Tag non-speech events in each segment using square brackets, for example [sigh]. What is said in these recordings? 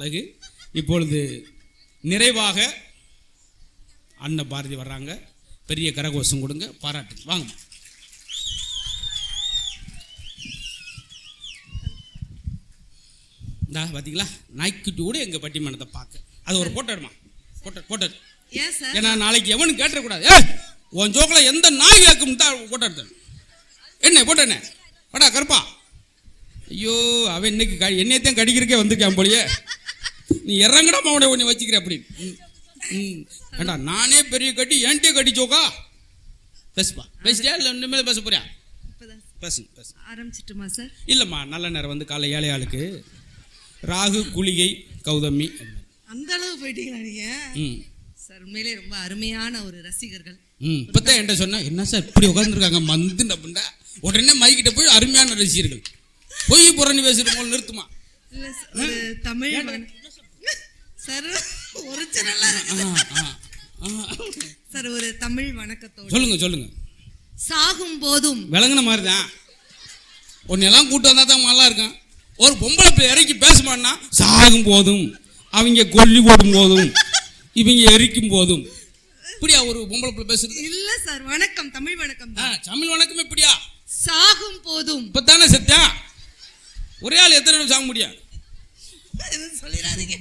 அழகு. இப்பொழுது நிறைவாக அன்ன பாரதி வர்றாங்க. பெரிய கரகோஷம் கொடுங்க. பாராட்டு. வாங்க. இந்தா பார்த்தீங்களா நாய்க்குட்டி கூட எங்கள் பட்டிமன்றத்தை பார்க்க. அது ஒரு போட்டோ எடுமா? போட்டோ போட்டோ ஏன்னா நாளைக்கு எவனும் கேட்டக்கூடாது ஏ உன் ஜோக்கில் எந்த நாய் கேட்கும் தான் போட்டோ எடுத்தேன் என்ன போட்டோ என்ன? வாடா கருப்பா. ஐயோ அவன் இன்னைக்கு க என்னையத்தையும் கடிக்கிறக்கே வந்திருக்கான் போலியே. நீ இறங்கடா அவனை ஒன்று வச்சுக்கிற அப்படி ம், ம். ஏண்டா நானே பெரிய கட்டி ஏன்ட்டே கட்டி ஜோக்கா? பேசுப்பா. பேசுறியா இல்லை இனிமேல் பேச போறியா? பேசுங்க பேசு ஆரம்பிச்சிட்டுமா சார்? இல்லைம்மா நல்ல நேரம் வந்து காலை ஏழை ஆளுக்கு. ராகு குளிகை கௌதமி. அந்த அளவு போயிட்டீங்களா நீங்க? ம். சார் உண்மையிலே ரொம்ப அருமையான ஒரு ரசிகர்கள். ம் இப்போதான் என்கிட்ட சொன்னா என்ன சார் இப்படி உட்காந்துருக்காங்க மந்து அப்படின்டா உடனே மைக்கிட்ட போய் அருமையான ரசிகர்கள். பொய் புறணி பேசுகிற போல நிறுத்துமா? இல்ல தமிழ் சார் ஒரிஜினலா. சார் ஒரு தமிழ் வணக்கத்தோடு. சொல்லுங்க சொல்லுங்க. சாகும் போதும். விளங்குன மாதிரி தான் உன்னெல்லாம் கூட்டு வந்தா தான் நல்லா இருக்கும் ஒரு பொம்பளை இறக்கி பேசுமான்னா சாகும் போதும். அவங்க கொல்லி போடும் போதும். இவங்க எரிக்கும் போதும். இப்படியா ஒரு பொம்பளை பிள்ளை பேசுறது? இல்ல சார் வணக்கம் தமிழ் வணக்கம் தமிழ் வணக்கம் இப்படியா? சாகும் போதும். இப்பத்தானே செத்தா ஒரே ஆள் எத்தனை தடவை சாக முடியும்? சொல்லிடாதீங்க.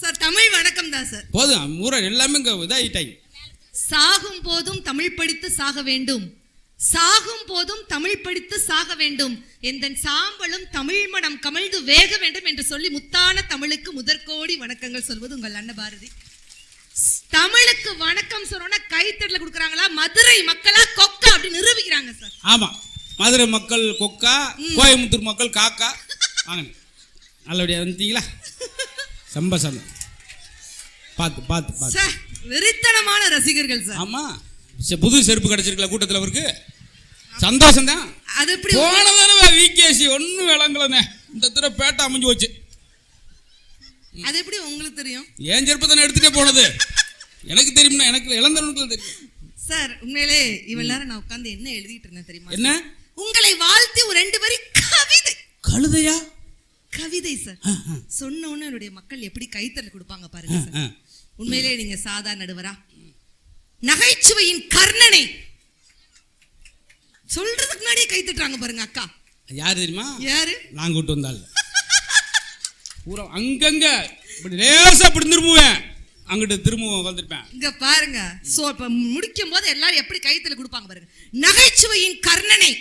சார் தமிழ் வணக்கம் தான் சார். போதும் ஊரர் எல்லாமே இங்கே இதாகிட்டாங்க சாகும் போதும் தமிழ் படித்து சாக வேண்டும். சாகும் போதும் தமிழ் படித்து சாக வேண்டும். எந்த சாம்பலும் தமிழ் மனம் கமழ்ந்து வேக வேண்டும் என்று சொல்லி முத்தான தமிழுக்கு முதற்கோடி வணக்கங்கள் சொல்வது உங்கள் அன்னபாரதி. தமிழுக்கு வணக்கம் சொன்னோன்னா கைத்தட்டல கொடுக்குறாங்களா? மதுரை மக்களா கொக்கா அப்படி நிரூபிக்கிறாங்க சார். ஆமாம் மதுரை மக்கள் கொக்கா கோயம்புத்தூர் மக்கள் காக்கா. வாங்க. நல்லபடியாக வந்துட்டீங்களா? ரொம்ப சந்தோஷம் பார்த்து பார்த்து பார்த்து வெறித்தனமான ரசிகர்கள் சார். சரி, புது செருப்பு கிடச்சிருக்கல கூட்டத்தில் அவருக்கு? சந்தோஷம் தான் அது எப்படி போன தடவை விகேசி ஒன்றும் விளங்கலண்ணே. இந்த தடவை பேட்டை அமைஞ்சு போச்சு. அது எப்படி உங்களுக்கு தெரியும்? ஏன் செருப்பு தானே எடுத்துகிட்டே போனது. எனக்கு தெரியும்னா எனக்கு இளந்தவனுக்கு தெரியும். சார் உண்மையிலே இவ்வளவு நேரம் நான் உட்கார்ந்து என்ன எழுதிட்டு இருந்தேன் தெரியுமா? என்ன? உங்களை வாழ்த்தி ஒரு ரெண்டு வரி கவிதை. கழுதையா? கவிதை சார் ஆ, ஆ, சொன்ன உடனே என்னுடைய மக்கள் எப்படி கைத்தறல் கொடுப்பாங்க பாருங்க சார். உண்மையிலே நீங்க சாதா நடுவரா? நகைச்சுவையின் கர்ணனை. சொல்றதுக்கு முன்னாடியே கை தட்டுறாங்க பாருங்க அக்கா. யார் தெரியுமா? யாரு? நான் கூட்டு வந்தாள். பூரா அங்கங்க. லேசா இப்படி திரும்புவேன். அங்கிட்டு திரும்ப வந்திருப்பேன் இங்க பாருங்க சோ இப்ப முடிக்கும் போது எல்லாரும் எப்படி கைத்தல கொடுப்பாங்க பாருங்க. நகைச்சுவையின் கர்ணனை.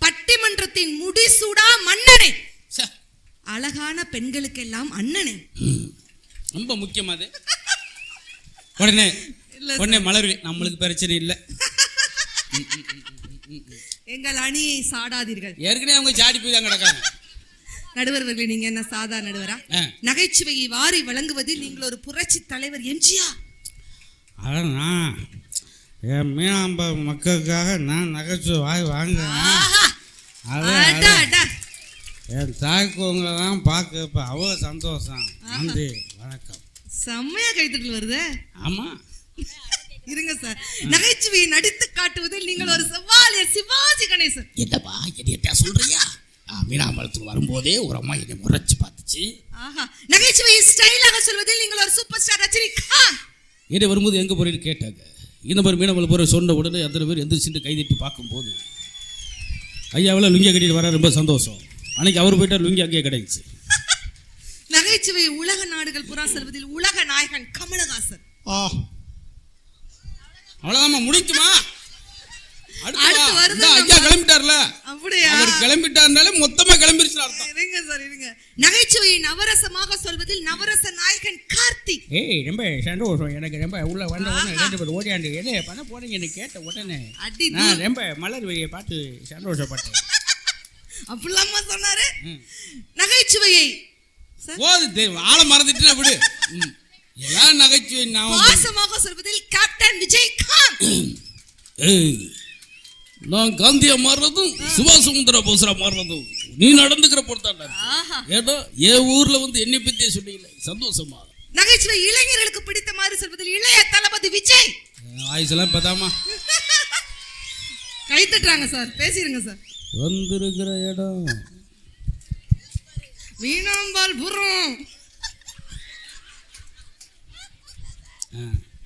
பட்டிமன்றத்தின் முடிசூடா மன்னனை. அழகான பெண்களுக்கெல்லாம் அண்ணனை. [laughs] ரொம்ப முக்கியமா அது உடனே உடனே மலர்வி நம்மளுக்கு பிரச்சனை இல்லை. எங்கள் அணியை சாடாதீர்கள். ஏற்கனவே அவங்க சாடி போய் தான் கிடக்காங்க. நடுவர்களே நீங்க என்ன சாதா நடுவரா. நகைச்சுவையை வாரி வழங்குவதில் நீங்கள் ஒரு புரட்சி தலைவர் எம்ஜிஆர். நான் என் மீனாம்ப மக்களுக்காக நான் நகைச்சுவை அடா, அடா. என் தாய்க்குவங்களை தான் பார்க்க இப்போ அவ்வளோ சந்தோஷம். நன்றி வணக்கம். செம்மையா கைத்தட்டல் வருது. ஆமாம் இருங்க சார். நகைச்சுவையை நடித்து காட்டுவதில் நீங்கள் ஒரு செவ்வாலியர் சிவாஜி கணேசன். என்னப்பா என்னையா சொல்றியா? மீனாம்பலத்துக்கு வரும்போதே ஒரு அம்மா என்னை முறைச்சு பார்த்துச்சு. ஆஹா. நகைச்சுவையை ஸ்டைலாக சொல்வதில் நீங்கள் ஒரு சூப்பர் ஸ்டார் ரஜினிகாந்த். என்னை வரும்போது எங்கே போறேன்னு கேட்டாங்க. இந்த மாதிரி மீனவர்கள் போகிற சொன்ன உடனே அத்தனை பேர் எந்திரிச்சுட்டு கைதட்டி பார்க்கும்போது ஐயாவில் லுங்கியை கட்டிட்டு வர ரொம்ப சந்தோஷம். அன்னைக்கு அவர் போயிட்டார் லுங்கி அங்கேயே கிடைச்சு. நகைச்சுவை உலக நாடுகள் புறா செல்வதில் உலக நாயகன் கமலஹாசன். முடிக்குமா. வருது இந்தா, ஐயா கிளம்பிட்டார்ல. அப்படியா? அவர் கிளம்பிட்டாருனாலே மொத்தமாக கிளம்பிருச்சு அர்த்தம். இருங்க சார் இருங்க. நகைச்சுவையை நவரசமாக சொல்வதில் நவரச நாயகன் கார்த்திக் ஏய் ரொம்ப சந்தோஷம். எனக்கு ரொம்ப உள்ள வந்த உடனே ரெண்டு பேர் ஓடியாண்டு என்ன பண்ண போறீங்கன்னு கேட்ட உடனே அடி நான் ரொம்ப மலர் வெளியை பார்த்து சந்தோஷப்பட்டேன். அப்படிலாமா சொன்னாரு. நகைச்சுவையை. போது ஆளை மறந்துட்டு விடு. எல்லாம் நகைச்சுவை நான் பாசமாக சொல்வதில் கேப்டன் விஜயகாந்த். நான் காந்தியா மாறுறதும் சுபாஷ் சந்திர போஸ்ரா மாறுறதும். நீ நடந்துக்கிற பொறுத்தாண்டா ஏதோ என் ஊர்ல வந்து என்னை பத்தியே சொன்னீங்களே சந்தோஷமா? நகைச்சுவை இளைஞர்களுக்கு பிடித்த மாதிரி சொல்வதில் இளைய தளபதி விஜய். வாய்ஸ் எல்லாம் பார்த்தாமா [laughs] கை தட்டுறாங்க சார். பேசிருங்க சார். வந்திருக்கிற இடம். வீணாம்பால் புறம்.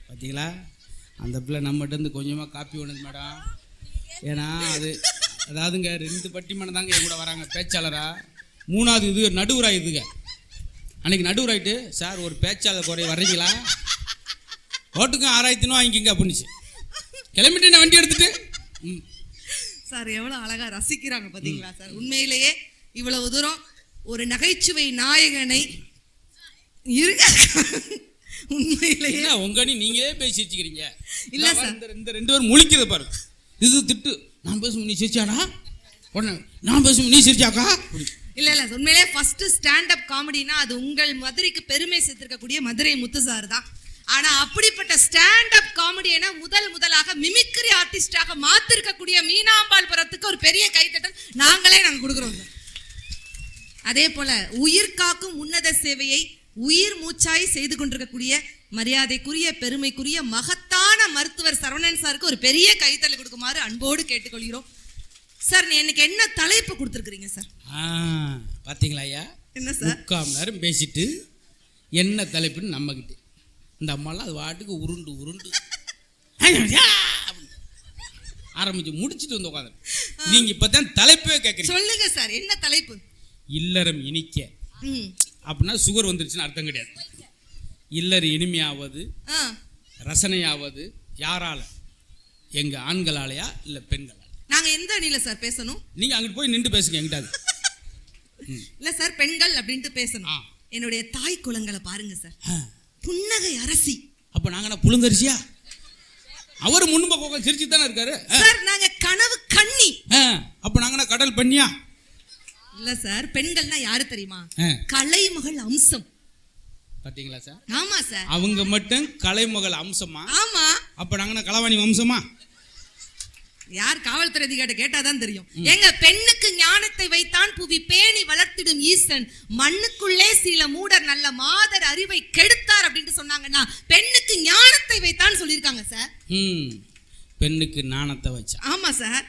பார்த்தீங்களா அந்த பிள்ளை நம்மகிட்டருந்து கொஞ்சமாக காப்பி ஒன்று மேடம். ஏன்னா அது அதாவதுங்க ரெண்டு பட்டிமணம் தாங்க என் கூட வராங்க பேச்சாளராக மூணாவது இது நடுவராக இதுங்க. அன்னைக்கு நடுவராயிட்டு சார் ஒரு பேச்சாளர் குறை வர்றீங்களா? ஓட்டுக்கும் ஆறாயிரத்தினும் வாங்கிக்கிங்க அப்படின்னுச்சு. கிளம்பிட்டு நான் வண்டி எடுத்துட்டு? ம். சார் எவ்வளவு அழகா ரசிக்கிறாங்க பாத்தீங்களா சார்? உண்மையிலேயே இவ்வளவு தூரம் ஒரு நகைச்சுவை நாயகனை இருங்க [laughs] உண்மையிலேயே. உங்க அணி நீங்களே பேசி வச்சுக்கிறீங்க? இல்ல சார். இந்த ரெண்டு பேரும் முழிக்கிறது பாரு. இது திட்டு. நான் பேசும் நீ சிரிச்சாடா உடனே நான் பேசும் நீ சிரிச்சாக்கா இல்ல இல்ல உண்மையிலே ஃபர்ஸ்ட் ஸ்டாண்ட் அப் காமெடினா அது உங்கள் மதுரைக்கு பெருமை சேர்த்திருக்கக்கூடிய மதுரை முத்து சார் தான். ஆனா அப்படிப்பட்ட ஸ்டாண்ட் அப் காமெடியனை முதல் முதலாக மிமிக்ரி ஆர்டிஸ்டாக மாத்திருக்கக்கூடிய மீனாம்பாள்புரத்துக்கு ஒரு பெரிய கைத்தட்டல் நாங்களே நாங்க கொடுக்குறோம். அதே போல உயிர் காக்கும் உன்னத சேவையை உயிர் மூச்சாய் செய்து கொண்டிருக்கக்கூடிய மரியாதைக்குரிய பெருமைக்குரிய மகத்தான மருத்துவர் சரவணன் சாருக்கு ஒரு பெரிய கைத்தல் கொடுக்குமாறு அன்போடு கேட்டுக்கொள்கிறோம். சார் நீ எனக்கு என்ன தலைப்பு கொடுத்துருக்கீங்க சார்? ஆ பாத்தீங்களா ஐயா? என்ன சார்? முக்கால் நேரம் பேசிட்டு என்ன தலைப்புன்னு நம்மகிட்ட இந்த அம்மாலாம் அது வாட்டுக்கு உருண்டு உருண்டு. ஆரம்பிச்சு முடிச்சிட்டு வந்து உட்காந்து. நீங்க இப்பதான் தலைப்பே கேட்குறீங்க சொல்லுங்க சார் என்ன தலைப்பு? இல்லறம் இனிக்க. ம். அப்படின்னா சுகர் வந்துருச்சுன்னு அர்த்தம் கிடையாது. இல்லற இனிமையாவது ரசனையாவது யாரால? எங்க ஆண்களாலயா இல்ல பெண்களால? நாங்க எந்த அணியில சார் பேசணும்? நீங்க அங்கிட்டு போய் நின்று பேசுங்க எங்கிட்ட அது. [laughs] இல்ல சார் பெண்கள் அப்படின்ட்டு பேசணும். என்னுடைய தாய் குலங்களை பாருங்க சார். புன்னகை அரசி. அப்ப நாங்க என்ன புழுங்கரிசியா? அவர் முன்பக்கம் உட்கார்ந்து சிரிச்சு தானே இருக்காரு. சார் நாங்க கனவு கண்ணி. அப்ப நாங்க கடல் பண்ணியா? இல்ல சார் பெண்கள்னா யாரு தெரியுமா. கலைமகள் அம்சம். பாத்தீங்களா சார்? ஆமா சார். அவங்க மட்டும் கலைமகள் அம்சமா? ஆமா. அப்ப நாங்க களவாணி வம்சமா? யார் காவல்துறை அதிகாரி கேட்டாதான் தெரியும். எங்க பெண்ணுக்கு ஞானத்தை வைத்தான் புவி பேணி வளர்த்திடும் ஈசன். மண்ணுக்குள்ளே சில மூடர் நல்ல மாதர் அறிவை கெடுத்தார் அப்படின்ட்டு சொன்னாங்கன்னா பெண்ணுக்கு ஞானத்தை வைத்தான் சொல்லியிருக்காங்க சார் பெண்ணுக்கு நாணத்தை வச்சா ஆமா சார்.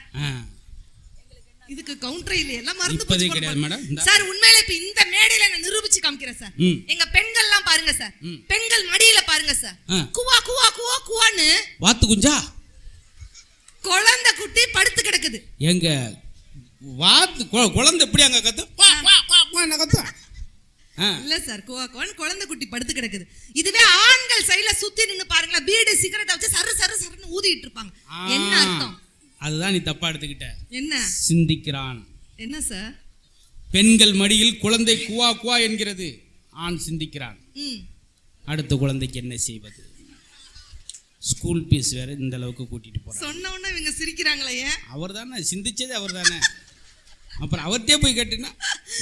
இதுக்கு கவுண்டர் இல்ல எல்லாம் மறந்து போச்சு கிடையாது மேடம். சார் உண்மையில இப்ப இந்த மேடையில நான் நிரூபிச்சு காமிக்கிறேன் சார். எங்க பெண்கள்லாம் பாருங்க சார். பெண்கள் மடியில பாருங்க சார். குவா குவா குவா குவான்னு வாத்து குஞ்சா குழந்தை குட்டி படுத்து கிடக்குது எங்க வாத்து குழந்தை எப்படி அங்க கத்து வா, வா, வா, வா, என்ன கத்து. இல்ல சார் குவா குவான்னு குழந்தை குட்டி படுத்து கிடக்குது. இதுவே ஆண்கள் சைடுல சுத்தி நின்னு பாருங்களேன் பீடு சிகரெட் வச்சு சரு சரு சருன்னு ஊதிட்டு இருப்பாங்க. என்ன அர்த்தம்? அதுதான் நீ தப்பா எடுத்துக்கிட்ட. என்ன? சிந்திக்கிறான். என்ன சார்? பெண்கள் மடியில் குழந்தை குவா குவா என்கிறது. ஆண் சிந்திக்கிறான். ம். அடுத்த குழந்தைக்கு என்ன செய்வது? ஸ்கூல் பீஸ் வேற இந்த அளவுக்கு கூட்டிட்டு போறான். சொன்ன உடனே இவங்க சிரிக்கிறாங்களே. அவர் தானே சிந்திச்சதே அவர் தானே அப்புறம் அவர்கிட்டே போய் கேட்டீங்கன்னா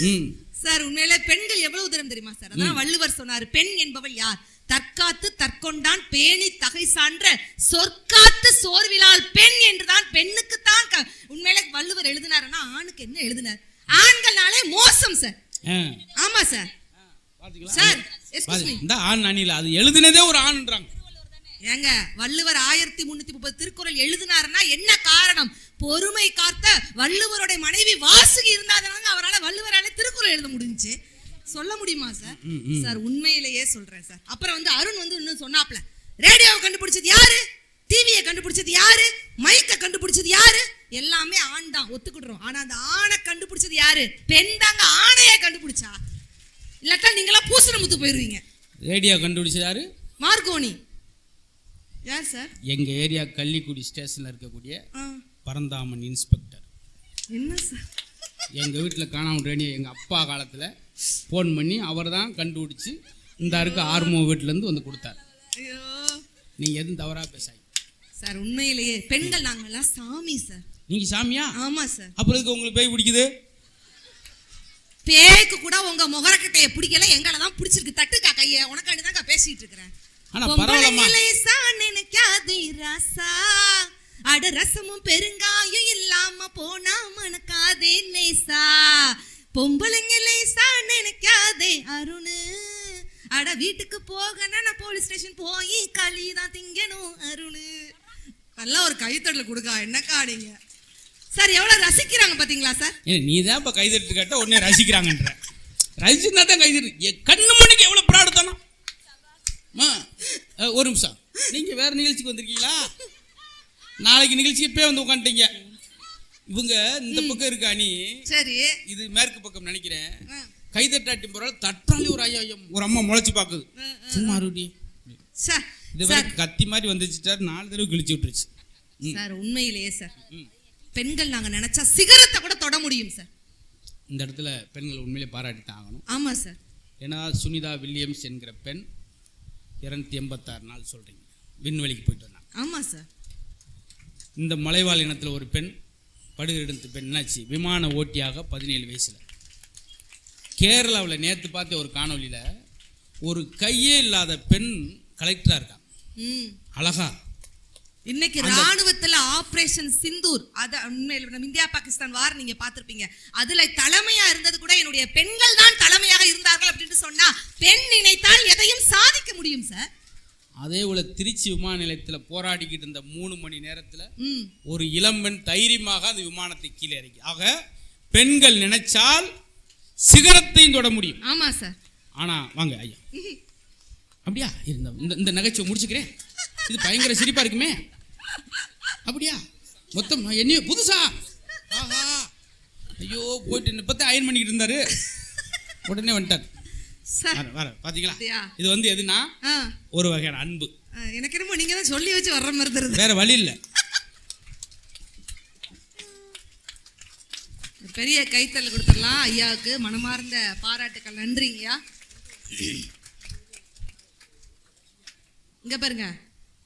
ம். சார் உண்மையில பெண்கள் எவ்வளவு தூரம் தெரியுமா சார்? அதான் வள்ளுவர் சொன்னாரு பெண் என்பவள் யார்? தற்காத்து தற்கொண்டான் பேணி தகை சான்ற சொற்காத்து சோர்விலால் பெண் என்றுதான் பெண்ணுக்கு தான் உண்மையில வள்ளுவர் எழுதினாருன்னா ஆணுக்கு என்ன எழுதினார்? ஆண்கள்னாலே மோசம் சார். ஆமா சார்? சார் இந்த ஆண் அணில அது எழுதுனதே ஒரு ஆண்ன்றாங்க. ஏங்க வள்ளுவர் ஆயிரத்தி முன்னூத்தி முப்பது திருக்குறள் எழுதினாருன்னா என்ன காரணம்? பொறுமை காத்த வள்ளுவருடைய மனைவி வாசுகி இருந்தாதனால அவரால் வள்ளுவரால திருக்குறள் எழுத முடிஞ்சுச்சு. சொல்ல முடியுமா சார்? சார் உண்மையிலேயே சொல்றேன் சார். அப்புறம் வந்து அருண் வந்து இன்னும் சொன்னாப்ல ரேடியோவை கண்டுபிடிச்சது யாரு? டிவியை கண்டுபிடிச்சது யாரு? மைக்கை கண்டுபிடிச்சது யாரு? எல்லாமே ஆண் தான் ஒத்துக்கிடுறோம். ஆனா அந்த ஆணை கண்டுபிடிச்சது யாரு? பெண் தாங்க ஆணையை கண்டுபிடிச்சா. இல்லாட்டா நீங்களா பூசண முத்து போயிருவீங்க ரேடியோ கண்டுபிடிச்சாரு மார்கோனி. யார் சார்? எங்க ஏரியா கள்ளிக்குடி ஸ்டேஷன்ல இருக்கக்கூடிய ஆ, பரந்தாமன் இன்ஸ்பெக்டர். என்ன சார்? எங்க வீட்டில் காணாமல் ரேடியோ எங்க அப்பா காலத்துல ஃபோன் பண்ணி அவர் தான் கண்டுபிடிச்சு இந்த அருக்கு ஆர்மோ வீட்டிலேருந்து வந்து கொடுத்தாரு. ஐயோ. நீங்க எதுவும் தவறா பேசாய் சார் உண்மையிலேயே பெண்கள் நாங்கெல்லாம் சாமி சார். நீங்க சாமியா? ஆமா சார். அப்புறம் இதுக்கு உங்களுக்கு பேய் பிடிக்குது? பேய்க்கு கூட உங்க முகரக்கட்டைய பிடிக்கல எங்களை தான் பிடிச்சிருக்கு. தட்டுக்கா கைய உனக்காண்டி தான் பேசிட்டு இருக்கிறேன். ஆனா பரவாயில்லம்மா. பொம்பளைங்களை சா நினைக்காதே ராசா அட ரசமும் பெருங்காயம் இல்லாம போனா மணக்காதே லேசா. பொம்பளைங்களை சா நினைக்காதே அருணு. அட வீட்டுக்கு போகணும் நான் போலீஸ் ஸ்டேஷன் போய் களி தான் திங்கணும் அருணு. நல்லா ஒரு கைத்தடல கொடுக்கா என்னக்கா நீங்க? சார் எவ்வளவு ரசிக்கிறாங்க பாத்தீங்களா சார்? நீ தான் இப்போ கைதட்டு கேட்ட உடனே ரசிக்கிறாங்கன்ற. ரசிச்சுனா தான் கைதட்டு. என் கண்ணு மணிக்கு எவ்வளோ பிராடுத்தனம்? அம்மா, அஹ், ஒரு நிமிஷம். நீங்க வேற நிகழ்ச்சிக்கு வந்திருக்கீங்களா? நாளைக்கு நிகழ்ச்சிக்கு இப்பயே வந்து உட்காந்துட்டீங்க இவங்க இந்த பக்கம் இருக்க அணி சரி. இது மேற்கு பக்கம் நினைக்கிறேன். கைதட்டாட்டி போறாள் தட்டாலே ஒரு ஐயா ஒரு அம்மா முளைச்சு பாக்குது. சும்மா அருடி சார் இது சார் வரைக்கும் கத்தி மாதிரி வந்துச்சுட்டார் நாலு தடவை கிழிச்சு விட்டுருச்சு. சார் உண்மையிலேயே சார். பெண்கள் நாங்க நினைச்சா சிகரத்தை கூட தொட முடியும் சார். இந்த இடத்துல பெண்கள் உண்மையிலே பாராட்டி தான் ஆகணும். ஆமா சார். ஏன்னா சுனிதா வில்லியம்ஸ் என்கிற பெண் இரநூத்தி எண்பத்தாறு நாள் சொல்றீங்க. விண்வெளிக்கு போயிட்டு வந்தாங்க. ஆமா சார். இந்த மலைவாழ் இனத்தில் ஒரு பெண் படுகிடத்து பெண் என்னாச்சு? விமான ஓட்டியாக பதினேழு வயசில். கேரளாவில் நேற்று பார்த்த ஒரு காணொளியில் ஒரு கையே இல்லாத பெண் கலெக்டராக இருக்காங்க ம். அழகா. இன்னைக்கு ராணுவத்துல ஆபரேஷன் சிந்தூர். அத உண்மையில நம்ம இந்தியா பாகிஸ்தான் வார் நீங்க பார்த்திருப்பீங்க. அதுல தலைமையா இருந்தது கூட என்னுடைய பெண்கள் தான் தலைமையாக இருந்தார்கள் அப்படின்னு சொன்னா பெண் நினைத்தால் எதையும் சாதிக்க முடியும் சார் அதே போல திருச்சி விமான நிலையத்தில் போராடிக்கிட்டு இருந்த மூணு மணி நேரத்தில் ம். ஒரு இளம்பெண் தைரியமாக அந்த விமானத்தை கீழே இறக்கி ஆக பெண்கள் நினைச்சால் சிகரத்தையும் தொட முடியும். ஆமா சார். ஆனா வாங்க ஐயா. அப்படியா? இருந்த இந்த இந்த நகைச்சுவை முடிச்சுக்கிறேன். இது பயங்கர சிரிப்பா இருக்குமே. அப்படியா? மொத்தம் என்ன புதுசா? ஆஹா. ஐயோ போயிட்டு இப்பதான் அயன் பண்ணிக்கிட்டு இருந்தாரு. உடனே வந்துட்டார். பாத்தீங்களா? இது வந்து எதுனா? ஒரு வகையான அன்பு. எனக்கு என்னமோ நீங்க தான் சொல்லி வச்சு வர்ற மாதிரி தெரியுது. வேற வழி இல்லை. பெரிய கைத்தல் கொடுத்துடலாம். ஐயாவுக்கு மனமார்ந்த பாராட்டுக்கள். நன்றிங்கய்யா. இங்க பாருங்க.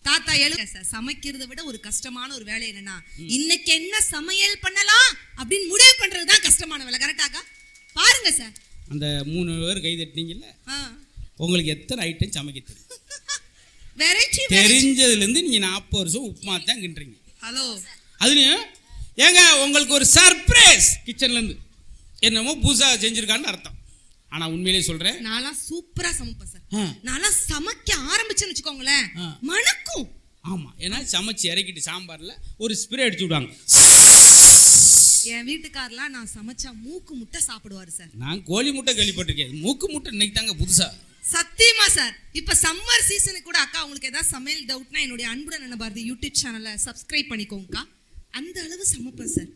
தாத்தா எழு சமைக்கிறதை விட ஒரு கஷ்டமான ஒரு வேலை என்னன்னா இன்னைக்கு என்ன சமையல் பண்ணலாம் அப்படின்னு முடிவு பண்றது தான் கஷ்டமான வேலை. கரெக்டாக்கா பாருங்க சார். அந்த மூணு பேர் கை தட்டினீங்கல்ல? உங்களுக்கு எத்தனை ஐட்டம் சமைக்க தெரியும்? [laughs] தெரிஞ்சதுலேருந்து நீங்க நாற்பது வருஷம் உப்புமா தான் கிண்டுறீங்க. ஹலோ அதுலயும் ஏங்க உங்களுக்கு ஒரு சர்ப்ரைஸ் கிச்சன்ல இருந்து என்னமோ புதுசா செஞ்சிருக்கான்னு அர்த்தம். ஆனா உண்மையிலேயே சொல்றேன். நான்லாம் சூப்பரா சமைப்பேன் சார் நான்லாம் சமைக்க ஆரம்பிச்சேன்னு வச்சுக்கோங்களேன். மணக்கும். ஆமா ஏன்னா சமைச்சு இறக்கிட்டு சாம்பார்ல ஒரு ஸ்ப்ரே அடிச்சு விடுவாங்க. என் வீட்டுக்காரலாம் நான் சமைச்சா மூக்கு முட்டை சாப்பிடுவாரு சார். நான் கோழி முட்டை கேள்விப்பட்டிருக்கேன். மூக்கு முட்டை இன்னைக்கு தாங்க புதுசா. சத்தியமா சார். இப்ப சம்மர் சீசனுக்கு கூட அக்கா உங்களுக்கு ஏதாவது சமையல் டவுட்னா என்னுடைய அன்புடன் என்ன பாரதி யூடியூப் சேனலை சப்ஸ்கிரைப் பண்ணிக்கோங்கக்கா. அந்த அளவு சமைப்பேன் சார்.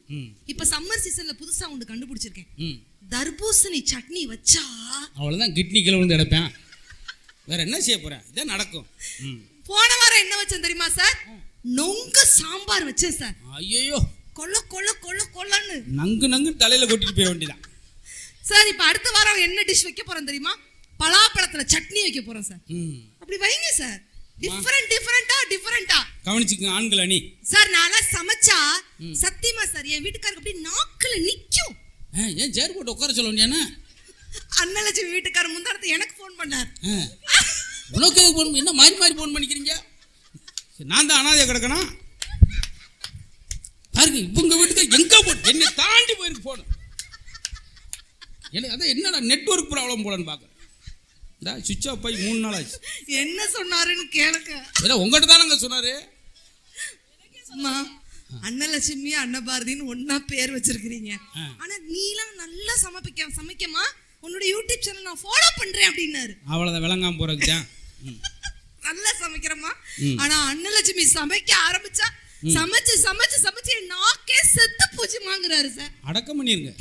இப்ப சம்மர் சீசன்ல புதுசா ஒன்று கண்டுபிடிச்சிருக்கேன். தர்பூசணி சட்னி வச்சா அவ்வளோதான் கிட்னி கீழே விழுந்து எடுப்பேன். வேற என்ன செய்ய போறேன்? இதான் நடக்கும். போன வாரம் என்ன வச்சேன் தெரியுமா சார்? நொங்கு சாம்பார் வச்சேன் சார். ஐயோ கொல்ல கொல்ல கொல்ல கொல்லன்னு. நங்கு நங்கு தலையில கொட்டிட்டு போய வேண்டியதான் சார் இப்ப அடுத்த வாரம் என்ன டிஷ் வைக்க போறோம் தெரியுமா? பலாப்பழத்துல சட்னி வைக்க போறோம் சார். அப்படி வைங்க சார். டிஃபரெண்ட் டிஃபரெண்டா டிஃபரெண்டா கவனிச்சுக்கங்க ஆண்கள் அணி. சார் நான்லாம் சமைச்சா சத்தியமா சார் என் வீட்டுக்காரருக்கு அப்படியே நாக்குல நிக்கும். ஏன் சேர் போட்டு உட்கார சொல்ல அண்ணலட்சுமி வீட்டுக்காரர் முந்தானத்தை எனக்கு ஃபோன் பண்ணார். உனக்கு எதுக்கு போன் என்ன மாறி மாறி போன் பண்ணிக்கிறீங்க? நான் தான் அனாதையா கிடக்கணும். இப்போ உங்க வீட்டுக்கு எங்க போன் என்னை தாண்டி போயிருக்கு போன் எனக்கு அதான் என்னடா நெட்வொர்க் ப்ராப்ளம் போலன்னு பார்க்குறேன். இந்த சுவிட்ச் ஆஃப் ஆகி மூணு நாள் ஆச்சு. என்ன சொன்னாருன்னு கேளுங்க. ஏன்னா உங்கள்கிட்ட தானங்க சொன்னாரு? அம்மா அண்ணலட்சுமி அன்னபாரதின்னு ஒண்ணா பேர் வச்சிருக்கிறீங்க. ஆனா நீலாம் நல்லா சமைப்பிக்க சமைக்கமா உன்னோட யூடியூப் சேனல் நான் ஃபாலோ பண்றேன் அப்படின்னாரு. அவ்வளோதான் விளங்காம போறதுக்கு தான். [laughs] ம். நல்லா சமைக்கிறமா. ஆனா அண்ணலட்சுமி சமைக்க ஆரம்பிச்சா சமைச்சு சமைச்சு சமைச்சு என் நாக்கே செத்து போச்சுமாங்கிறாரு சார். அடக்கம் பண்ணிருங்க.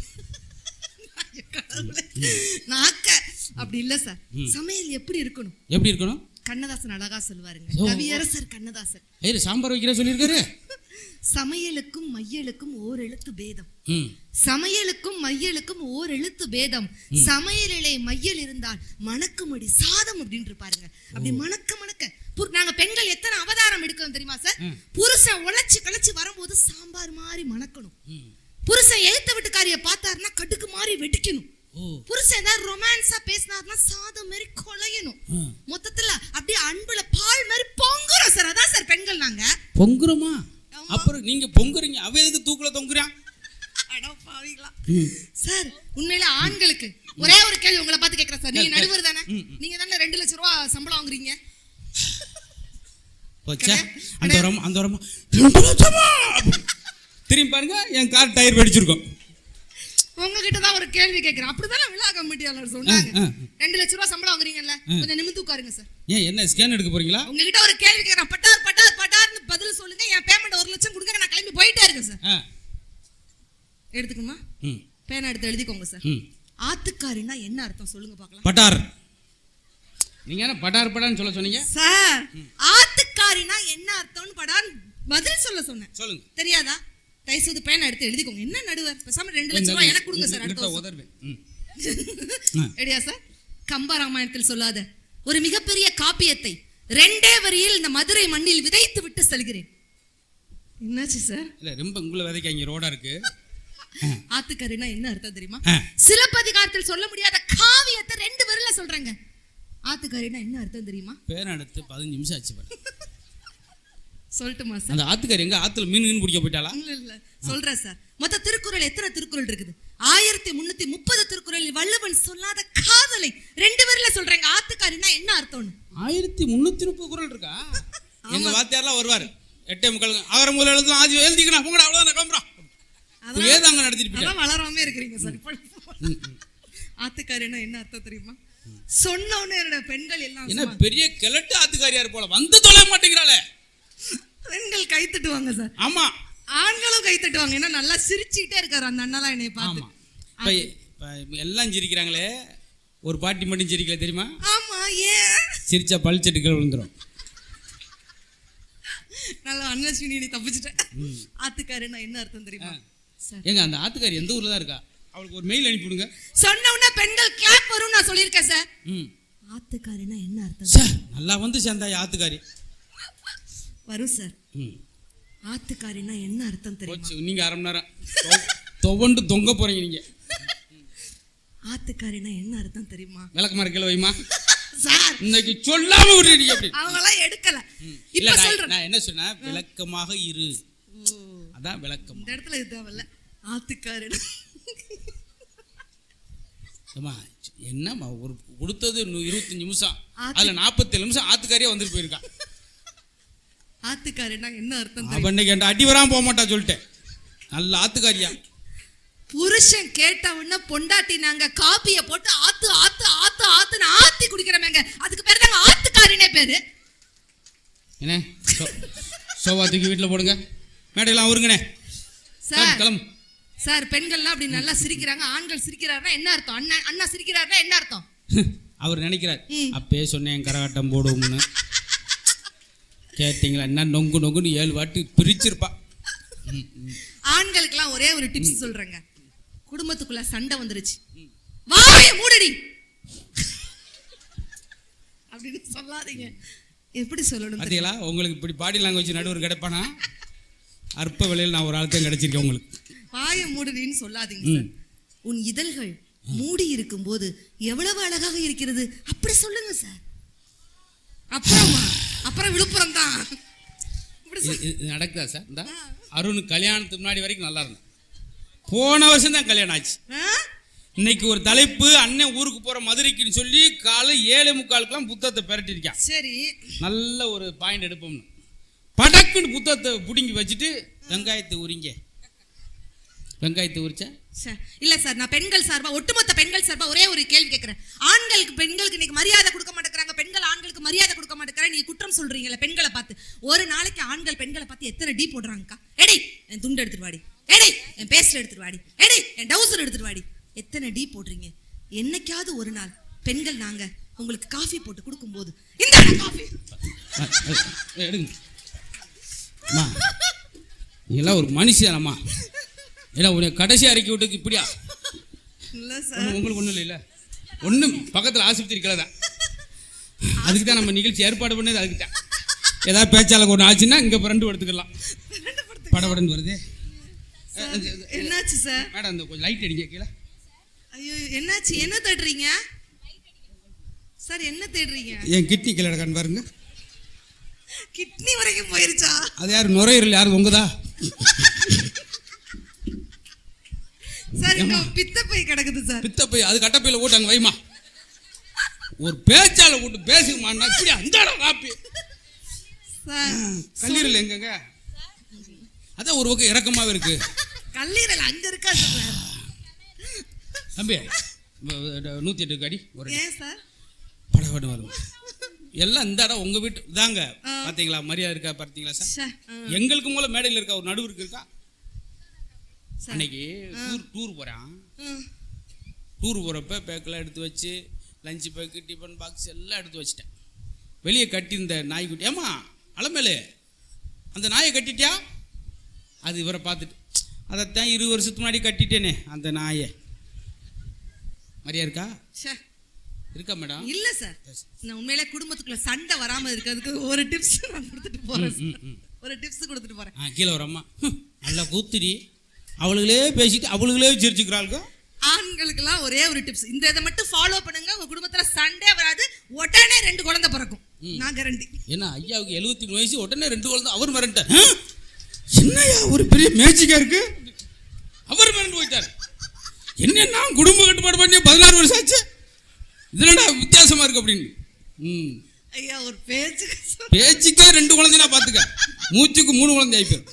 நாக்க. அப்படி இல்ல சார். சமையல் எப்படி இருக்கணும்? எப்படி இருக்கணும்? கண்ணதாசன் அழகா சொல்லுவாருங்க. கவியரசர் கண்ணதாசன். சாம்பார் வைக்கிற சொல்லியிருக்காரு. சமையலுக்கும் மையலுக்கும் ஓர் எழுத்து பேதம். சமையலுக்கும் மையலுக்கும் ஓர் எழுத்து பேதம். சமையலிலே மையல் இருந்தால் மணக்குமடி சாதம் அப்படின்னு இருப்பாருங்க அப்படி மணக்க மணக்க. நாங்க பெண்கள் எத்தனை அவதாரம் எடுக்கிறோம் தெரியுமா சார். புருஷன் உழைச்சு கழிச்சு வரும்போது சாம்பார் மாதிரி மணக்கணும். புருஷன் எழுத்த வீட்டுக்காரிய பார்த்தாருன்னா கடுக்கு மாதிரி வெடிக்கணும். புருஷன் ஏதாவது ரொமான்ஸா பேசினாருன்னா சாதம் மாதிரி கொலையணும். மொத்தத்துல அப்படியே அன்புல பால் மாதிரி பொங்குறோம் சார். அதான் சார் பெண்கள் நாங்க. பொங்குறோமா. அப்புறம் நீங்க பொங்குறீங்க. அவ எதுக்கு தூக்குல தொங்குறான். சார் உண்மையில ஆண்களுக்கு ஒரே ஒரு கேள்வி உங்களை பார்த்து கேட்கறேன் சார். நீங்க நடுவர் தானே? நீங்க தானே ரெண்டு லட்சம் ரூபா சம்பளம் வாங்குறீங்க? அந்த வரமா அந்த வரமா ரெண்டு லட்சமா? திரும்பி பாருங்க என் கார் டயர் வெடிச்சிருக்கும். உங்ககிட்ட தான் ஒரு கேள்வி கேட்கறேன் அப்படிதானே விழா கமிட்டியாளர் சொன்னாங்க. ரெண்டு லட்சம் ரூபா சம்பளம் வாங்குறீங்கல்ல கொஞ்சம் நிமிந்து உட்காருங்க சார். ஏன் என்ன ஸ்கேன் எடுக்க போறீங்களா? உங்ககிட்ட ஒரு கேள்வி கேட்கறேன் பட்டார் பட்டார் இருங்க சார். ஆ. எடுத்துக்கணுமா? ம். பேனா எடுத்து எழுதிக்கோங்க சார். ஆத்துக்காரின்னா என்ன அர்த்தம் சொல்லுங்க பார்க்கலாம். பட்டார். நீங்க என்ன பட்டார் பட்டார்னு சொல்ல சொன்னீங்க? சார் ஆத்துக்காரினா என்ன அர்த்தம்னு படான் பதில் சொல்ல சொன்னேன். சொல்லுங்க. தெரியாதா? தயவுசெய்து பேனா எடுத்து எழுதிக்கோங்க. என்ன நடுவர்? பேசாம ரெண்டு லட்சம் ரூபாய் எனக்கு கொடுங்க சார் அடுத்த ம். [laughs] ரெடியா சார்? கம்பராமாயணத்தில் சொல்லாத ஒரு மிகப்பெரிய காப்பியத்தை ரெண்டே வரியில் இந்த மதுரை மண்ணில் விதைத்து விட்டு செல்கிறேன். என்னாச்சு சார் இல்ல ரொம்ப உங்களை விதைக்காங்க ரோடா இருக்கு. ஆத்துக்கறினா என்ன அர்த்தம் தெரியுமா. சிலப்பதிகாரத்தில் சொல்ல முடியாத காவியத்தை ரெண்டு வரியில சொல்றாங்க. ஆத்துக்கறினா என்ன அர்த்தம் தெரியுமா? பேர் எடுத்து பதினஞ்சு நிமிஷம் ஆச்சு பாரு. சொல்லட்டுமா சார் அந்த ஆத்துக்காரி எங்க? ஆத்துல மீன் மீன் பிடிக்க போயிட்டாளா? இல்ல இல்ல. சொல்றேன் சார் மொத்த திருக்குறள் எத்தனை திருக்குறள் இருக்குது? ஆயிரத்தி முன்னூத்தி முப்பது திருக்குறளில் வள்ளுவன் சொல்லாத காதலை ரெண்டு வரியில சொல்றாங்க. ஆத்துக்காரினா என்ன அர்த்தம்னு? ஆயிரத்தி முன்னூத்தி முப்பது குரல் இருக்கா? எங்க வாத்தியார்லாம் வருவாரு. எட்டே முக்கால் ஆகிற முதல்ல எழுதலாம் ஆதி எழுதிக்கணும். போங்கடா அவ்வளவுதான் கிளம்புறான் இப்படியே தாங்க நடத்திட்டு வளராம இருக்கிறீங்க சார் ஆத்துக்காரினா என்ன அர்த்தம் தெரியுமா? சொன்னோன்னு என்னோட பெண்கள் எல்லாம் என்ன பெரிய கிழட்டு ஆத்துக்காரியா போல. வந்து தொலை மாட்டேங்கிறாளே. பெண்கள் கை தட்டுவாங்க சார். ஆமா. ஆண்களும் கை தட்டுவாங்க ஏன்னா நல்லா சிரிச்சுக்கிட்டே இருக்காரு அந்த அண்ணலாம் என்னைய பார்த்து. எல்லாம் சிரிக்கிறாங்களே. ஒரு பாட்டி மட்டும் சிரிக்கல தெரியுமா? ஆமா ஏன்? சிரிச்சா பழிச்சட்டுக்கள் விழுந்துரும். நல்லா அன்னலட்சுமி நீ தப்பிச்சிட்டேன். ஆத்துக்காரினா என்ன அர்த்தம் தெரியுமா? சார். ஏங்க அந்த ஆத்துக்காரி எந்த ஊர்ல தான் இருக்கா? அவளுக்கு ஒரு மெயில் அனுப்பி விடுங்க சொன்ன உடனே பெண்கள் கிளாப் வரும் நான் சொல்லியிருக்கேன் சார். ம். ஆத்துக்காரினா என்ன அர்த்தம்? சார் நல்லா வந்து சேர்ந்தா ஆத்துக்காரி. வரும் சார். ஆத்துக்காரினா என்ன அர்த்தம் தெரியுமா? நீங்க அரை மணி நேரம். துவண்டு தொங்க போறீங்க நீங்க. ஆத்துக்காரினா என்ன அர்த்தம் தெரியுமா? விளக்க மரக்கில வைமா சார். இன்னைக்கு சொல்லாம விட்டுறீங்க அப்படி. அவங்க எல்லாம் எடுக்கல இப்ப சொல்றேன். நான் என்ன சொன்னேன் விளக்கமாக இரு. அதான் விளக்கம். இந்த இடத்துல இது தேவையில்ல. ஆத்துக்காரினா ஏம்மா, என்னம்மா ஒரு கொடுத்தது இருபத்தஞ்சு நிமிஷம். அதுல நாற்பத்தேழு நிமிஷம் ஆத்துக்காரியா வந்துட்டு போயிருக்கான் ஆத்துக்காரினா என்ன அர்த்தம் அவன் இன்னைக்கு என்கிட்ட அடி வராம போக சொல்லிட்டேன். நல்ல ஆத்துக்காரியா. புருஷன் கேட்ட உடனே பொண்டாட்டி நாங்க காப்பிய போட்டு ஆத்து ஆத்து ஆத்து ஆத்துன்னு ஆத்தி குடிக்கிறோமேங்க. அதுக்கு பேர் தாங்க ஆத்துக்காரினே பேரு. என்ன? சோ- சோபா தூக்கி வீட்டுல போடுங்க. மேடையெல்லாம் அவருங்கண்ணே சார் கிளம்பு. சார் பெண்கள்லாம் அப்படி நல்லா சிரிக்கிறாங்க. ஆண்கள் சிரிக்கிறாருன்னா என்ன அர்த்தம்? அண்ணா அண்ணா சிரிக்கிறாருன்னா என்ன அர்த்தம்? அவர் நினைக்கிறார் ம். அப்பே சொன்னேன் கரகாட்டம் போடுவோம்னு. கேட்டீங்களா? என்ன? நொங்கு நொங்குன்னு ஏழு வாட்டி பிரிச்சிருப்பா. ஆண்களுக்கெல்லாம் ஒரே ஒரு டிப்ஸ் சொல்றேங்க. குடும்பத்துக்குள்ள சண்டை வந்துருச்சு. வாய மூடடி அப்படின்னு சொல்லாதீங்க. எப்படி சொல்லணும் தெரியுமா? பாத்தீங்களா? உங்களுக்கு இப்படி பாடி லாங்குவேஜ் நடுவர் கிடைப்பானா? அற்ப விலையில் நான் ஒரு ஆள்தான் கிடைச்சிருக்கேன் உங்களுக்கு. வாய மூடுடின்னு சொல்லாதீங்க உன் இதழ்கள் மூடி இருக்கும்போது எவ்வளவு அழகாக இருக்கிறது? அப்படி சொல்லுங்க சார். அப்புறமா அப்புறம் விழுப்புரம் தான். நடக்குதா சார்? இந்த. அருண் கல்யாணத்துக்கு முன்னாடி வரைக்கும் நல்லா இருந்தேன். போன வருஷம் தான் கல்யாணம் ஆச்சு? இன்னைக்கு ஒரு தலைப்பு அண்ணன் ஊருக்கு போற மதுரைக்குன்னு சொல்லி காலை ஏழே முக்காலுக்கெல்லாம் புத்தகத்தை பிரட்டிருக்கான் சரி. நல்ல ஒரு பாயிண்ட் எடுப்போம்னு. படக்குன்னு புத்தகத்தை பிடுங்கி வச்சுட்டு வெங்காயத்தை உரிங்க. வெங்காயத்தை உரிச்சா? இல்ல சார் நான் பெண்கள் சார்பா ஒட்டுமொத்த பெண்கள் சார்பா ஒரே ஒரு கேள்வி கேட்கிறேன் ஆண்களுக்கு பெண்களுக்கு இன்னைக்கு மரியாதை கொடுக்க மாட்டேங்கிறாங்க பெண்கள் ஆண்களுக்கு மரியாதை கொடுக்க மாட்டேங்கிறாங்க நீங்க குற்றம் சொல்றீங்கல்ல பெண்களை பார்த்து. ஒரு நாளைக்கு ஆண்கள் பெண்களை பார்த்து எத்தனை டீ போடுறாங்கக்கா? எடி என் துண்டு எடுத்துட்டு வாடி. எடி என் பேஸ்ட் எடுத்துட்டு வாடி. எடி என் டவுசர் எடுத்துட்டு வாடி. எத்தனை டீ போடுறீங்க? என்னைக்காவது ஒரு நாள் பெண்கள் நாங்க உங்களுக்கு காஃபி போட்டு கொடுக்கும்போது இந்த காஃபி. நீங்களாம் ஒரு மனுஷனம்மா ஏன்னா உன்னை கடைசி அறிக்கை விட்டுக்கு இப்படியா? உங்களுக்கு ஒன்றும் இல்லைல்ல. ஒன்றும் பக்கத்தில் ஆஸ்பத்திரி தான் அதுக்கு தான் நம்ம நிகழ்ச்சி ஏற்பாடு பண்ணது அதுக்கு தான். ஏதாவது பேச்சாளர் ஒன்று ஆச்சுன்னா இங்கே பிரண்டு எடுத்துக்கலாம் படபடன்னு வருது. என்னாச்சு சார்? மேடம் அந்த கொஞ்சம் லைட் அடிங்க கீழே. ஐயோ என்னாச்சு? என்ன தேடுறீங்க? சார் என்ன தேடுறீங்க? என் கிட்னி கீழே இருக்கான்னு பாருங்க. கிட்னி வரைக்கும் போயிருச்சா? அது யார்? நுரையீரல் யார்? உங்கதா? சார் இங்க பித்தப்பை கிடக்குது சார். பித்த போய் அது கட்டப்பையில் போட்டு அங்கே வைமா ஒரு பேச்சாளர் கூட்டு பேசுமான்னா இப்படி அந்தாட காப்பி சார் கல்லீரல் எங்கங்க? அதான் ஒரு பக்கம் இறக்கமாவே இருக்கு. கல்லீரல் அங்க இருக்கா சார்? தம்பி நூற்றி எட்டு அடி. ஒரு படபட வரும் எல்லாம் இந்த இடம் உங்க வீட்டு இதாங்க. பாத்தீங்களா மரியாதை இருக்கா பார்த்தீங்களா சார். எங்களுக்கு மூலம் மேடையில் இருக்கா ஒரு நடுவருக்கு இருக்கா? அன்னைக்கு டூர் டூர் போகிறான். டூர் போகிறப்ப பேக்கெல்லாம் எடுத்து வச்சு லஞ்சு பேக்கு டிஃபன் பாக்ஸ் எல்லாம் எடுத்து வச்சிட்டேன். வெளியே கட்டி இந்த நாய்க்குட்டி ஏமா அலமேலு அந்த நாயை கட்டிட்டியா? அது இவரை பார்த்துட்டு அதைத்தான் இருபது வருஷத்துக்கு முன்னாடி கட்டிட்டேனே அந்த நாயை. மாதிரியா இருக்கா? இருக்கா மேடம்? இல்ல சார். நான் உண்மையிலே குடும்பத்துக்குள்ள சண்டை வராம இருக்கிறதுக்கு ஒரு டிப்ஸ் நான் கொடுத்துட்டு போறேன். ஒரு டிப்ஸ் கொடுத்துட்டு போறேன். கீழே ஒரு அம்மா. நல்லா கூத்துடி. அவளுகளே பேசிட்டு அவளுகளே சிரிச்சுக்கிறாளுக்கோ ஆண்களுக்கெல்லாம் ஒரே ஒரு டிப்ஸ் இந்த இதை மட்டும் ஃபாலோ பண்ணுங்க. உங்க குடும்பத்துல சண்டே வராது. உடனே ரெண்டு குழந்தை பிறக்கும். நான் கேரண்டி ஏன்னா ஐயாவுக்கு எழுபத்தி மூணு வயசு. உடனே ரெண்டு குழந்தை. அவர் ஆ? என்னய்யா ஒரு பெரிய மேஜிக்கா இருக்கு? அவர் மிரண்டு போயிட்டார். என்ன நான் குடும்ப கட்டுப்பாடு பண்ணி பதினாறு வருஷம் ஆச்சு? இதுலடா வித்தியாசமா இருக்கு அப்படின்னு. ம். ஐயா ஒரு சொல்~ பேச்சுக்கே ரெண்டு குழந்தைனா பாத்துக்க மூச்சுக்கு மூணு குழந்தை ஆயிப்போம்.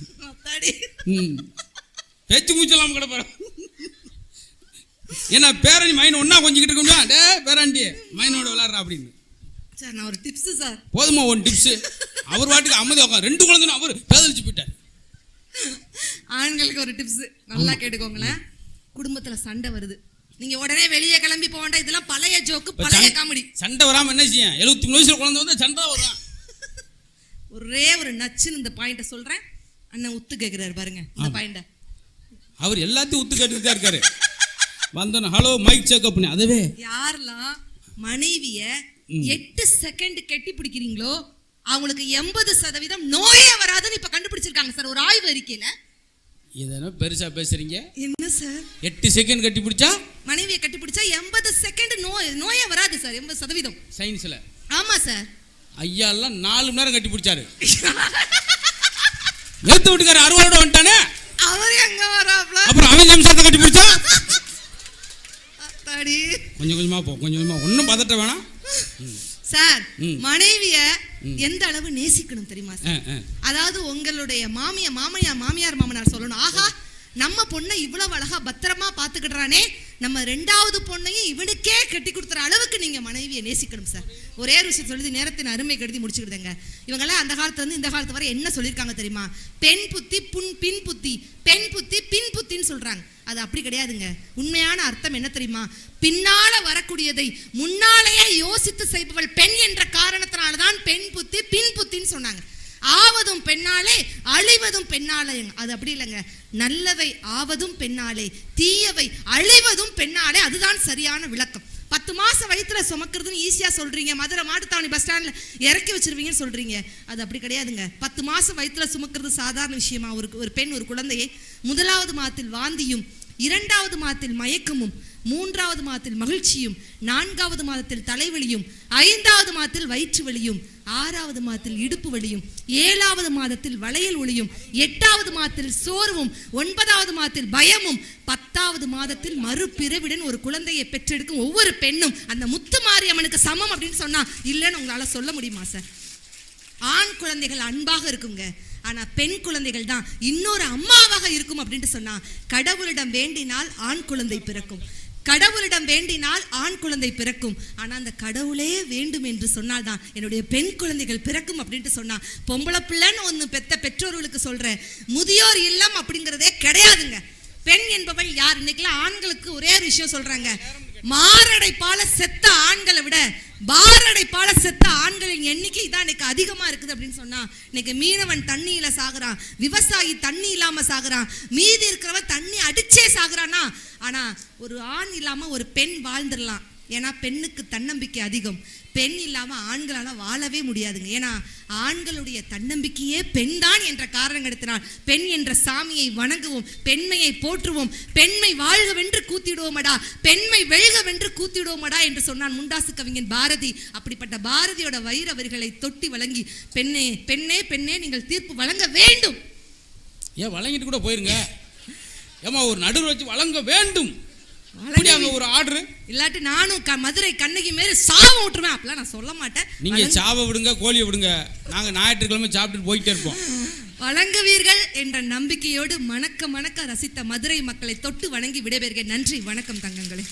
ம். பேச்சு மூச்சு இல்லாம கிடப்பாரு? ஏன்னா பேரணி மைன் ஒன்னா கொஞ்சிக்கிட்டு இருக்க டே பேராண்டி மைனோட விளாட்றா அப்படின்னு. சார் நான் ஒரு டிப்ஸ் சார். போதுமா ஒன் டிப்ஸ் அவர் வாட்டுக்கு அமைதி உட்காந்து ரெண்டு குழந்தை அவர் பேதலிச்சு போயிட்டார். ஆண்களுக்கு ஒரு டிப்ஸ் நல்லா கேட்டுக்கோங்களேன். குடும்பத்துல சண்டை வருது. நீங்க உடனே வெளியே கிளம்பி போக வேண்டாம். இதெல்லாம் பழைய ஜோக்கு பழைய காமெடி சண்டை வராம என்ன செய்யும்? எழுபத்தி மூணு வயசுல குழந்தை வந்து சண்டை வரும். [laughs] ஒரே ஒரு நச்சுன்னு இந்த பாயிண்ட சொல்றேன். அண்ணன் உத்து கேக்குறாரு பாருங்க இந்த பாயிண்ட அவர் எல்லாத்தையும் ஒத்து கேட்டுட்டு தான் இருக்காரு. வந்தோன்னு ஹலோ மைக் செக்அப் பண்ணி. அதுவே. யாரெல்லாம் மனைவிய எட்டு செகண்ட் கெட்டி பிடிக்கிறீங்களோ அவங்களுக்கு எண்பது சதவீதம் நோயே வராதுன்னு இப்ப கண்டுபிடிச்சிருக்காங்க சார். ஒரு ஆய்வு அறிக்கையில இதென்ன பெருசா பேசுறீங்க? என்ன சார்? எட்டு செகண்ட் கட்டி பிடிச்சா மனைவியை கட்டி பிடிச்சா எண்பது செகண்ட் நோய் நோயே வராது சார் எண்பது சதவீதம். சயின்ஸ்ல ஆமா சார். ஐயா எல்லாம் நாலு மணி நேரம் கட்டி பிடிச்சாரு எடுத்து [laughs] விட்டுக்காரு அறுவாரோட வந்துட்டானே. அவர் எங்க வராப்ல. அப்புறம் அவன் நிமிஷத்தை கட்டி பிடிச்சா. கொஞ்சம் கொஞ்சமா போ கொஞ்சம் கொஞ்சமா ஒன்றும் பதட்ட வேணாம். சார். மனைவிய எந்த அளவு நேசிக்கணும் தெரியுமா சார். அதாவது உங்களுடைய மாமிய மாமியார் மாமியார் மாமனார் சொல்லணும் ஆகா நம்ம பொண்ணை இவ்வளவு அழகா பத்திரமா பாத்துக்கிடுறானே நம்ம ரெண்டாவது பொண்ணையும் இவனுக்கே கட்டி கொடுத்துற அளவுக்கு நீங்க மனைவியை நேசிக்கணும் சார் ஒரே ஒரு விஷயம் சொல்லி நேரத்தின் அருமை கருதி முடிச்சுக்கிடுங்க இவங்கெல்லாம் அந்த காலத்துல இருந்து இந்த காலத்து வரை என்ன சொல்லியிருக்காங்க தெரியுமா? பெண் புத்தி புன் பின் புத்தி பெண் புத்தி பின் புத்தின்னு சொல்றாங்க. அது அப்படி கிடையாதுங்க. உண்மையான அர்த்தம் என்ன தெரியுமா? பின்னால வரக்கூடியதை முன்னாலேயே யோசித்து செய்பவள் பெண் என்ற காரணத்தினால தான் பெண் புத்தி பின் புத்தின்னு சொன்னாங்க. ஆவதும் பெண்ணாலே அழிவதும் பெண்ணாலே. அது அப்படி இல்லைங்க. நல்லவை ஆவதும் பெண்ணாலே தீயவை அழிவதும் பெண்ணாலே அதுதான் சரியான விளக்கம். பத்து மாதம் வயிற்றில் சுமக்கிறதுன்னு ஈஸியாக சொல்கிறீங்க மதுரை மாட்டுத்தாவணி பஸ் ஸ்டாண்டில் இறக்கி வச்சிருவீங்கன்னு சொல்கிறீங்க அது அப்படி கிடையாதுங்க. பத்து மாதம் வயிற்றில் சுமக்கிறது சாதாரண விஷயமா? ஒரு ஒரு பெண் ஒரு குழந்தையை முதலாவது மாதத்தில் வாந்தியும் இரண்டாவது மாதத்தில் மயக்கமும் மூன்றாவது மாதத்தில் மகிழ்ச்சியும் நான்காவது மாதத்தில் தலைவலியும் ஐந்தாவது மாதத்தில் வயிற்று வலியும் ஆறாவது மாதத்தில் இடுப்பு வலியும் ஏழாவது மாதத்தில் வளையல் ஒளியும் எட்டாவது மாதத்தில் சோர்வும் ஒன்பதாவது மாதத்தில் பயமும் பத்தாவது மாதத்தில் மறுபிறவிடன் ஒரு குழந்தையை பெற்றெடுக்கும் ஒவ்வொரு பெண்ணும் அந்த முத்து மாரியம்மனுக்கு சமம் அப்படின்னு சொன்னா இல்லைன்னு உங்களால சொல்ல முடியுமா சார்? ஆண் குழந்தைகள் அன்பாக இருக்குங்க ஆனா பெண் குழந்தைகள் தான் இன்னொரு அம்மாவாக இருக்கும் அப்படின்ட்டு சொன்னா கடவுளிடம் வேண்டினால் ஆண் குழந்தை பிறக்கும். கடவுளிடம் வேண்டினால் ஆண் குழந்தை பிறக்கும். ஆனா அந்த கடவுளே வேண்டும் என்று சொன்னால் தான் என்னுடைய பெண் குழந்தைகள் பிறக்கும் அப்படின்ட்டு சொன்னா. பொம்பளை பிள்ளைன்னு ஒன்று பெத்த பெற்றோர்களுக்கு சொல்கிறேன் முதியோர் இல்லம் அப்படிங்கிறதே கிடையாதுங்க. பெண் என்பவள் யார்? இன்னைக்கெல்லாம் ஆண்களுக்கு ஒரே ஒரு விஷயம் சொல்றாங்க. மாரடைப்பால செத்த ஆண்களை விட பாரடைப்பால செத்த ஆண்களின் எண்ணிக்கை தான் இன்னைக்கு அதிகமா இருக்குது அப்படின்னு சொன்னா இன்னைக்கு மீனவன் தண்ணியில சாகுறான் விவசாயி தண்ணி இல்லாம சாகுறான் மீதி இருக்கிறவன் தண்ணி அடிச்சே சாகுறானா ஆனா ஒரு ஆண் இல்லாம ஒரு பெண் வாழ்ந்துடலாம். ஏன்னா பெண்ணுக்கு தன்னம்பிக்கை அதிகம். பெண் இல்லாமல் ஆண்களால வாழவே முடியாதுங்க. ஏன்னா ஆண்களுடைய தன்னம்பிக்கையே பெண் தான் என்ற காரணத்தினால் பெண் என்ற சாமியை வணங்குவோம் பெண்மையை போற்றுவோம். பெண்மை வாழ்கவென்று கூத்திடுவோமடா பெண்மை வெல்கவென்று கூத்திடுவோமடா என்று சொன்னான் முண்டாசு கவிஞன் பாரதி. அப்படிப்பட்ட பாரதியோட வைர தொட்டி வழங்கி பெண்ணே பெண்ணே பெண்ணே நீங்கள் தீர்ப்பு வழங்க வேண்டும். ஏன் வழங்கிட்டு கூட போயிருங்க? ஏமா ஒரு நடுவர் வச்சு வழங்க வேண்டும். ஒரு ஆர்டர் இல்லாட்டி நானும் மதுரை கண்ணகி மாரி சாவ விட்டுருவேன் அப்படிலாம் நான் சொல்ல மாட்டேன். நீங்க சாவை விடுங்க கோழியை விடுங்க. நாங்க ஞாயிற்றுக்கிழமை சாப்பிட்டுட்டு போயிட்டே இருப்போம். வழங்குவீர்கள் என்ற நம்பிக்கையோடு மணக்க மணக்க ரசித்த மதுரை மக்களை தொட்டு வணங்கி விடைபெறுகிறேன். நன்றி. வணக்கம் தங்கங்களே.